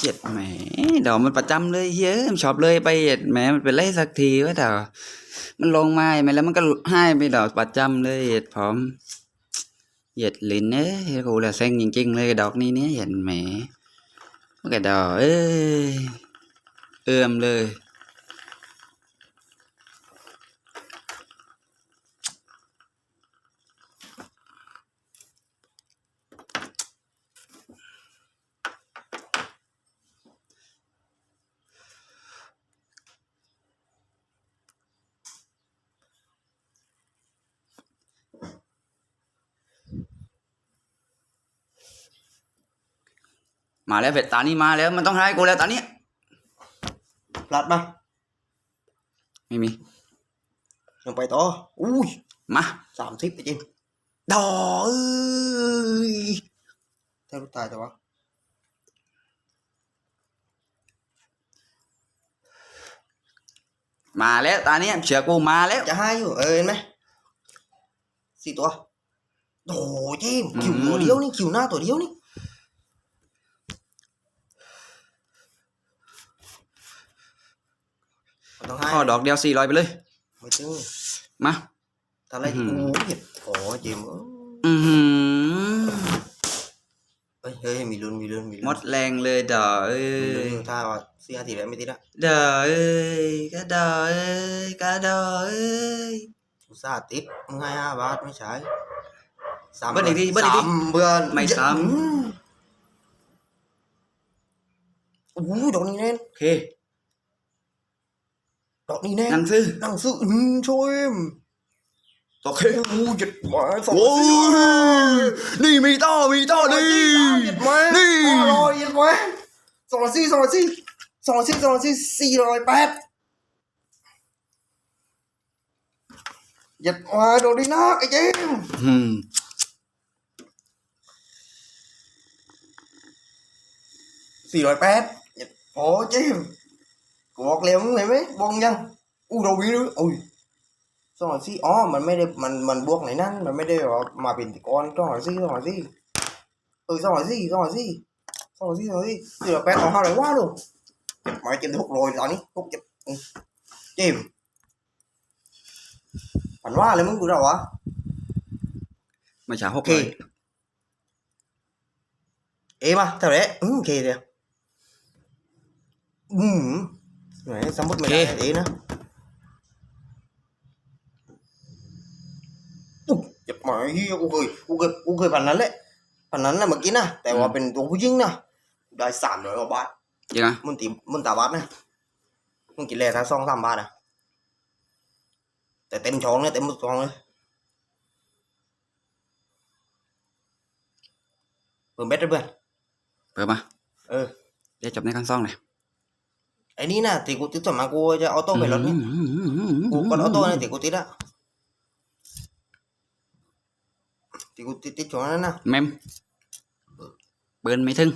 เจ็ดแหมดอกมันประจำเลยเฮ้ยมชอบเลยไปเห็ดแหมมันเป็นไรสักทีว่าดอกมันลงมาไหมแล้วมันก็ให้ไปดอกประจำเลยเห็ดพร้อมเหยียดลิ้นเอ้ยกูละเซ็งจริงๆเลยดอกนี้เนี่ยเห็นแหมมันก็ดอกเอ้ยเอื้อมเลย มาแล้วเบ็ดตานี้มาแล้วมันต้องให้กูแล้วตานี้พลัดมาไม่มีลงไปต่ออุ้ยมาสามสิบไปจริงดอกเอ้ยแทบตายแต่ว่ามาแล้วตานี้เชื่อกูมาแล้วจะให้อยู่เออเห็นไหมสี่ตัวโอ้โหเจมส์คิวอืมตัวเดียวนี่คิวหน้าตัวเดียวนี่มัน ต้องให้ข้อดอกเดียวสี่ร้อยไปเลย ไม่ถึงมาทำอะไรอื้อหือโอ้ยโอ้เจมส์เอ้ยอือหือเฮ้ยเฮ้ยมีลุ้นมีลุ้นมีลุ้นหมดแรงเลยดอกเอ้มีลุ้นย อยู่ถ้าว่าสี่นาทีแล้วไม่ติดละดอกเอ้ยกระดอกเอ้ยกระดอกเอ้ย อุตส่าห์ติดมึงให้ห้าบาทไม่ใช่สามเบิ้ลอีกทีเบิ้ลอีกทีสามเบิ้ลไม่ซ้ำ อืโอ้โหดอกนี้แน่นโอเค ดอกนี้แน่นหนังซื้อหนังสืออืมช่วยมโอเคโอ้โหหยุดมาสองโอ้ยนี่มีต่อมีต่อนี่นี่หยุดมานี่อร่อยหยุดมาสองร้อยสี่สองร้อยสี่สองร้อยสี่สองร้อยสี่สี่ร้อยแปดหยุดมาโดนดีนักไอ้เจมส์อืมสี่ร้อยแปดหยุดโอ้เจมส์กู บอกเร็วมึงเห็นไหมบอกยังอู้เราวิ่งเลยอุ้ยสองร้อยสี่อ๋อมันไม่ได้มันมันบวกไหนนั่นมันไม่ได้ว่ามาเป็นก้อนสองร้อยสี่สองร้อยสี่เออสองร้อยสี่สองร้อยสี่สองร้อยสี่สองร้อยสี่สี่ร้อยแปดเอาห้าร้อยว่าดูเจ็บไหมเจ็บหกร้อยตอนนี้หกเจ็บอืมเจมส์ฝันว่าเลยมึงกูเราวะไม่ใช่หกโอเคเลยเอมาเท่าไหร่อืมโอเคเดียวอืม ไหนสมมติไม่ได้เอนะอุ๊ยอย่ามาเฮียกูเคยกูเคยกูเคยผ่านนั้นแหละผ่านนั้นนะเมื่อกี้นะแต่ว่าเป็นตัวผู้หญิงนะได้สามร้อยกว่าบาทยังไงมึงตีมึงตาบาทนะมึงกินแร่ทั้งสองสามบาทนะแต่เต็มช้องเลยเต็มช้องเลยเปิดเบ็ดเลยเพื่อนเปิดมาเออเดี๋ยวจบในขั้นซองเลย ấy nè thì cô tí thoải mái cô cho ô tô về lớn đi. Cô còn ô tô này thì cô tí đó thì cô tí tí chỗ này nè mem bên mấy thân.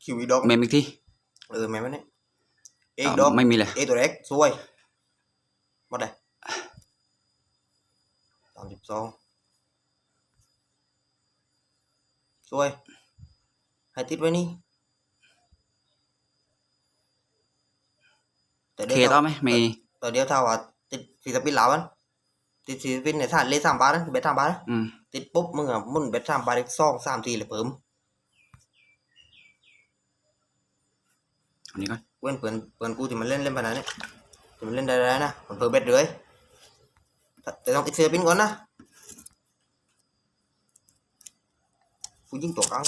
Kiwi dog mem đi ừ mem đấy. Egg dog mày mi là egg dog rồi ดช่วงนั้นนะ เมมเบิร์นไม่ถึง คิวอีดอก เมมอีกที เออแม่มันเนี่ยเอก อ่า ดอก ไม่มีเลย เอตัวเล็กสวยหมดเลยสามสิบสองสวย ให้ติดไว้นี่แต่ เค เดี๋ยว ต่อ ถ้า ไหมมี แต่เดี๋ยวถ้าว่าติดศิลปินเหล่ามันติดศิลปินเนี่ยถ้าเล่นสามบาทนะเบ็ดสามบาทนะ อืม ติดปุ๊บมึงอ่ะหมุนเบ็ดสามบาทอีกสองสามทีเลยเพิ่ม อันนี้ก่อน เว้นเปิ่นเปิ่นกูที่มันเล่นเล่นปานนั้นเนี่ย rồi lên đây đây nè, còn vừa bét rưỡi. Tại dòng xe pin con á. Phụ dính chuột ăn.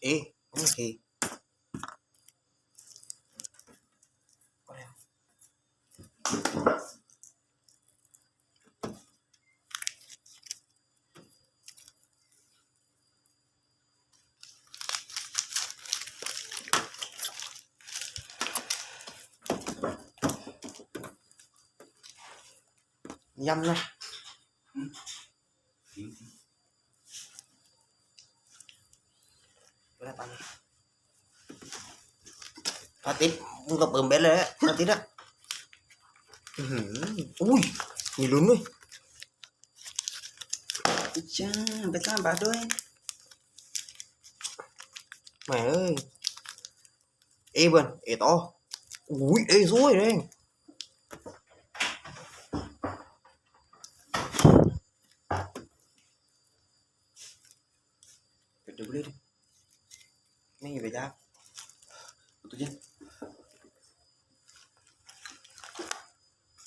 Ê, không thì nhâm ra pha tít không gặp bờm bé lên đấy pha tít á ui nhìn lún rồi cha bé ta bà đôi mẹ ơi. Ê bần ê to. Ui ê rồi đấy. tự nhiên.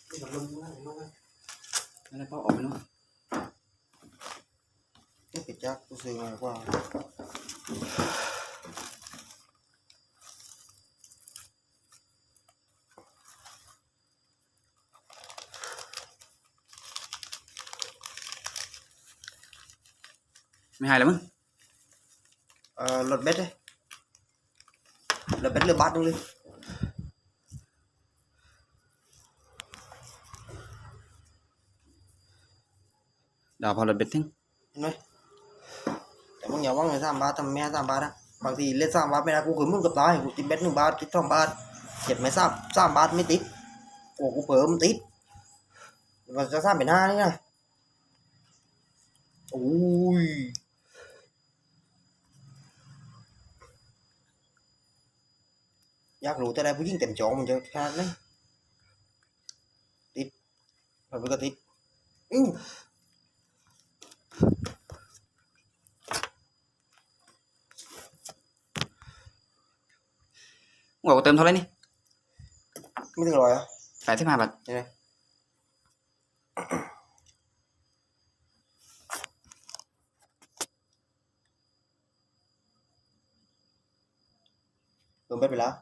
Cái lông nó này nó này bao ổi luôn. Cái cái chắc tôi xì ngoài qua. Mày hài lắm không? À, lột bét đấy là bánh lừa bát luôn đi. Đào vào là bết thinh. Nói cảm ơn nhiều bác người giảm ba tầm me giảm ba đó. Bằng thì lên giảm ba mẹ đã cố gắng muốn gặp tao thì cũng tìm bết nung ba cái thòng ba. Thiệt mấy giảm giảm ba mới tít. Của cũng phở một tít. Và ra giảm bên hai nữa nè. Ui. อเราเบ็ดถึง เห็นไหมแต่มึงอย่าว่างเลยสามบาททำแม่สามบาทนะบางทีเล่นสามบาทไม่ได้กูเคยมึงกับตายกูติดเบ็ดหนึ่งบาทติดสองบาทเจ็บไหมสามสามบาทไม่ติดกูกูเปิมนติดมันจะสร้างเป็นห้านี่นะโอ้ยอยากรู้แต่ได้ผู้หญิงเต็มจอมันจะขนาดไหนติดมันก็ติดอื้อ มึงบอกว่าเติมเท่าไหร่นี่ ไม่ถึงร้อยอ่ะ แปดสิบห้าบาท ใช่ไหมรวมไปไปแล้ว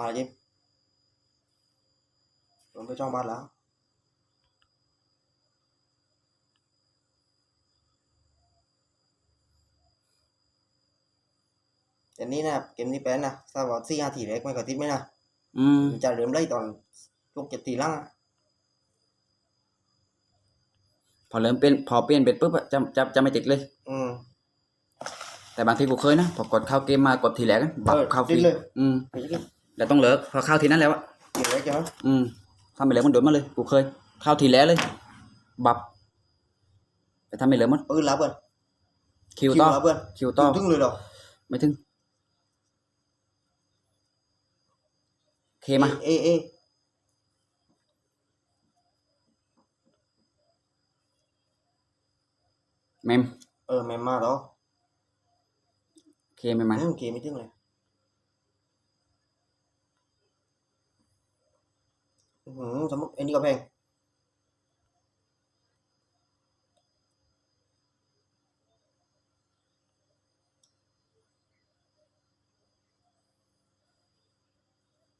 มาแล้วจิมรวมไปช่องบ้านแล้วแต่นี่นะเกมนี้เป็นนะทราบว่าสี่ห้าทีแรกไม่ก็ติดไหมนะอืมมันจะเริ่มไล่ตอนลูกเจ็ดทีหลังอะพอเริ่มเปลี่ยนพอเปลี่ยนเป็นปุ๊บอะจะจะจะไม่ติดเลย อืมแต่บางทีกูเคยนะพอกดเข้าเกมมากดทีแรกอะบับเออเข้าฟรีติดเลยอืมไปดิ แล้วต้องเลิกพอเข้าทีนั้นแล้วอะเก็บไว้ใช่ไหมอืมทำไปแล้วมันโดนมาเลยกูเคย เข้าทีแล้วเลย บับแต่ทำไม่เหลือมันปืนรับเพื่อนคิวต่อรับเพื่อนคิวต่อถึงเลยเหรอไม่ถึงเคมาเอเอเมมเออแม่มาแล้วเคไม่มาอืมเกมไม่ถึงเลยอือหือ สมมติไอ้นี่ก็แพง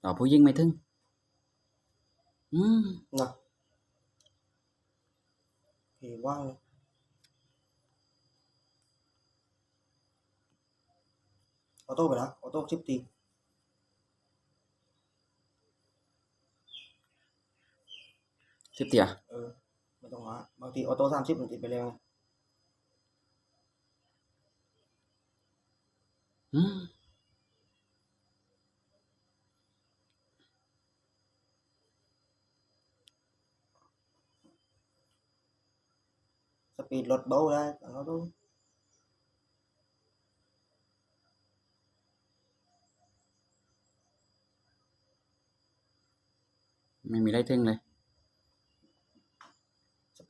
ต่อผู้ยิงไม่ถึง อืมนะเพว่างเลยออโต้ไปนะออโต้ชิปตี สิบเตีย เออไม่ต้องมาบางทีออโต้สามชิปมันติดไปแล้วไง อืม สปีดลดเบาได้ออโต้ ไม่มีได้ถึงเลย ส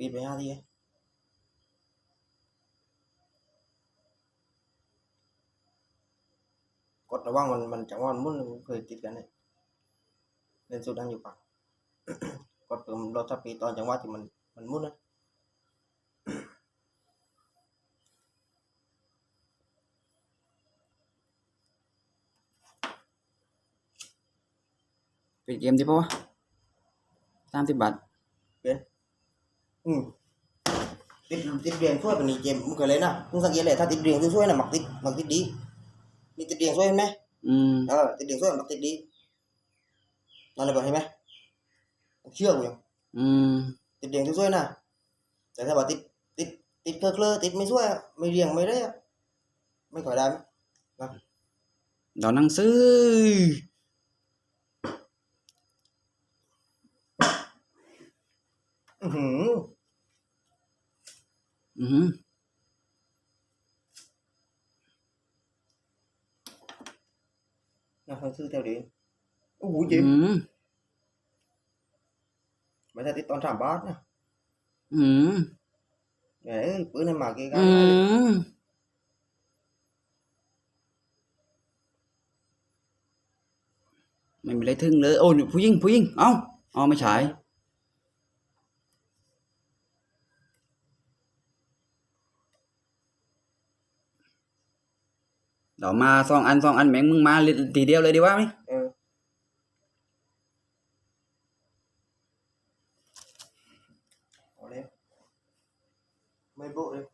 ปีดไปห้าทีกดระวังมันมันจังหวะมันมุ่นมันเคยติดกันเลยเล่นสุดดังอยู่ปากกดเพิ่มลดสปีตอนจังหวะที่มันมันมุ่นนะปิดเกมที่ปะวะสามสิบบาท อืมติดติดเรียงช่วยเป็นอีเกมมึงเคยเลยนะมึงสังเกตเลยถ้าติดเรียงช่วยๆนะมักติดมักติดดีนี่ติดเรียงช่วยเห็นไหมอืมเออติดเรียงช่วยมักติดดีนั่นเลยบอกเห็นไหมเชื่อกูยังอืมติดเรียงช่วยๆนะแต่ถ้าว่าติดติดติดเคลอะๆติดไม่ช่วยอะไม่เรียงไม่ได้อะไม่ค่อยได้ไหมดอกหนังสืออือหือ อือหือ นะเขาซื้อแถวนี้โอ้โหจริง อืม ไม่ได้ติดตอนสามบาทนะ อืม เอ้ยปืนในหมาเกกัน อืมไม่มีอะไรถึงเลย โอ้ยผู้หญิงผู้หญิงเอ้าเอ๋อไม่ใช่ เดี๋ยวมาสองอันสองอันแม่งมึงมาทีเดียวเลยดีว่าไหมเออเอาเลยไม่โบเลย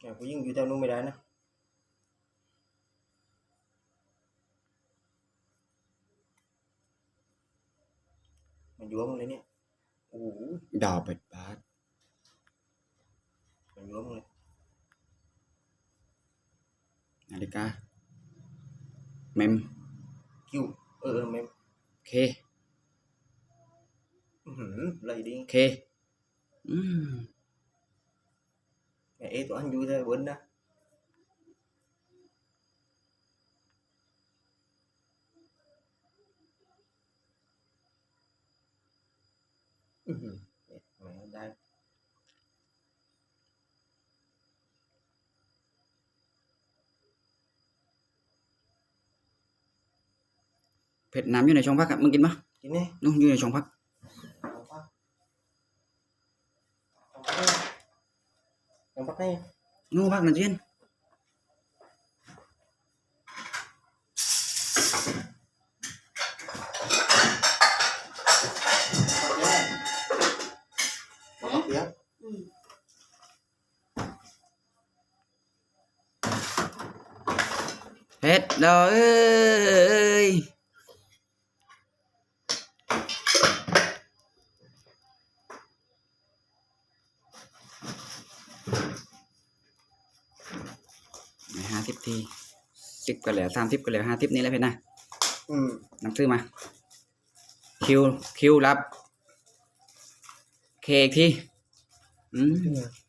เนี่ยผู้หญิงอยู่แถวนู้นไม่ได้นะ ยวงเลยเนี่ย โอ้โห ดาวเป็ดบาท มันยวงเลย นาฬิกาเมม คิว เออเออแม่ง เค อื้อหือไรดี เค อืม แม่เอะตัวanh vui thôi quên đó mẹ đây Việt Nam như này trong bác ạ, mừng kính bác. Kính đi. Đúng, như này trong bác. Trong bác này. Ngu bác là duyên. เดียวเฮ็ดเลย ห้าทิบทีทิบก็เหลือสามทิบก็เหลือห้าทิบนี้แล้วเพื่อนนะอืมนำซื้อมา คิว คิวรับ เคอีกที อืม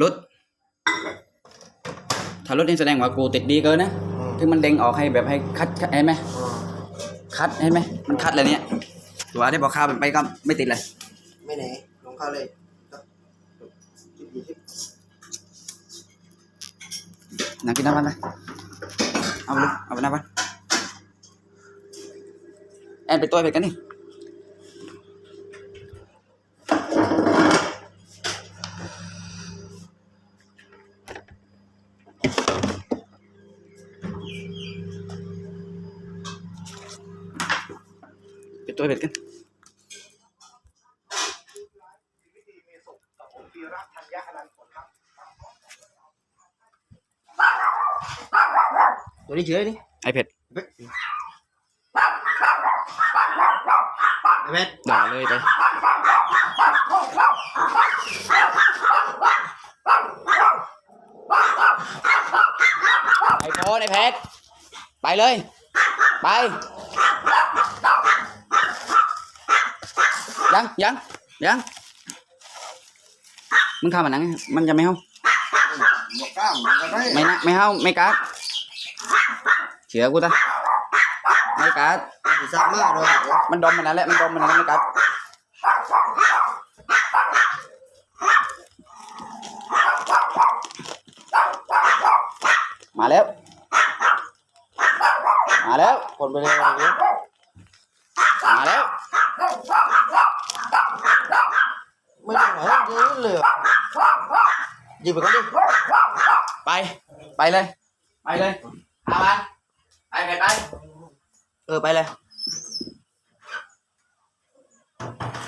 รุดถ้ารุดนี่แสดงว่ากูติดดีเกินนะอืมคือมันเด้งออกให้แบบให้คัดเห็นไหมอืม คัดเห็นไหมมันคัดเลยเนี่ยตัวที่บอกข้าวมันไปก็ไม่ติดเลยไม่ไหนลงเข้าเลยครับสิบยี่สิบนักกินน้ำมันนะเอาไปเลยเอาไปน้ำมันแอนไปตัวไปกันนี่ไปตัวไปกัน ตัวนี้เฉยนี่ไอเผ็ดไอ้เพชรด่าเลยไปไอโฟนไอเพชรไปเลย ไป ยังยังยังมึงเข้ามาหนังมันจะไม่เข้าหมดกล้ามมันก็ได้ไม่นะไม่เข้าไม่กัด เชื่อกูตะไม่กัดสิซักมากเลยมันดมมันนั่นแหละมันดมมันนั่นแหละไม่กัดมาแล้ว มาแล้ว คนไปเลยอย่างเงี้ยมาแล้วไม่ได้ไหนเยอะเลยอะหยิบไปกันดิไป ไปเลย ไปเลย เอามันไป bay bay bay ừ bay lên.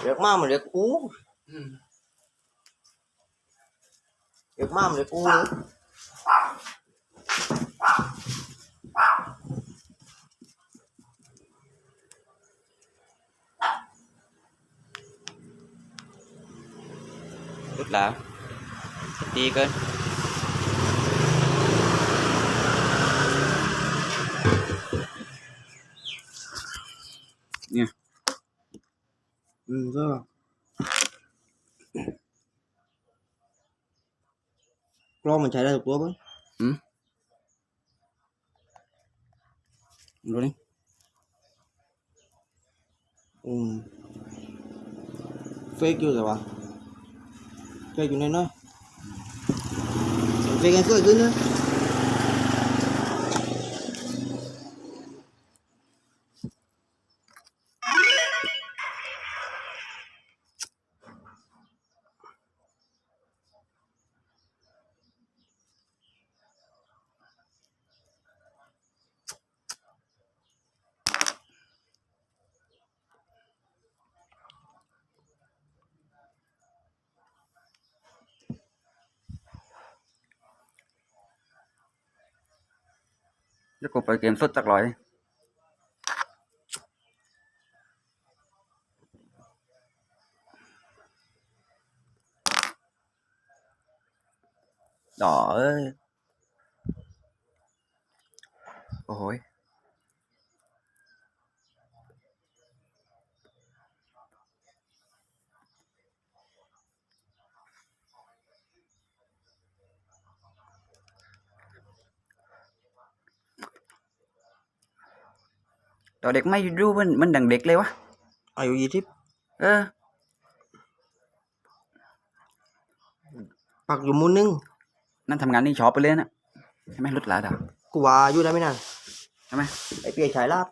Được mà mà được cú được mà mà được cú rất là đi cơn rồi Pro mình chạy ra được luôn ấy ừ. rồi đi ừ. phê chưa rồi bà cây chỗ nên nói. phê cái cứ nữa ฟกอยู่แต่ว่าเฟกอยู่น้อยๆเฟกกันสวยขึ้นนะ แล้วกูไปเกมสุดจักร้อยดอเอ้ย โอ้โหย ดอกเด็กไม่รู้มันมันดังเด็กเลยวะอายุยี่สิบเออ ปักอยู่มุนหนึงนั่นทำงานนี่ชอบไปเลยนะใช่ไหมรุดหลาดาวกูว่าอยู่ได้ไม่นานใช่ไหมไอเปียชายลาบ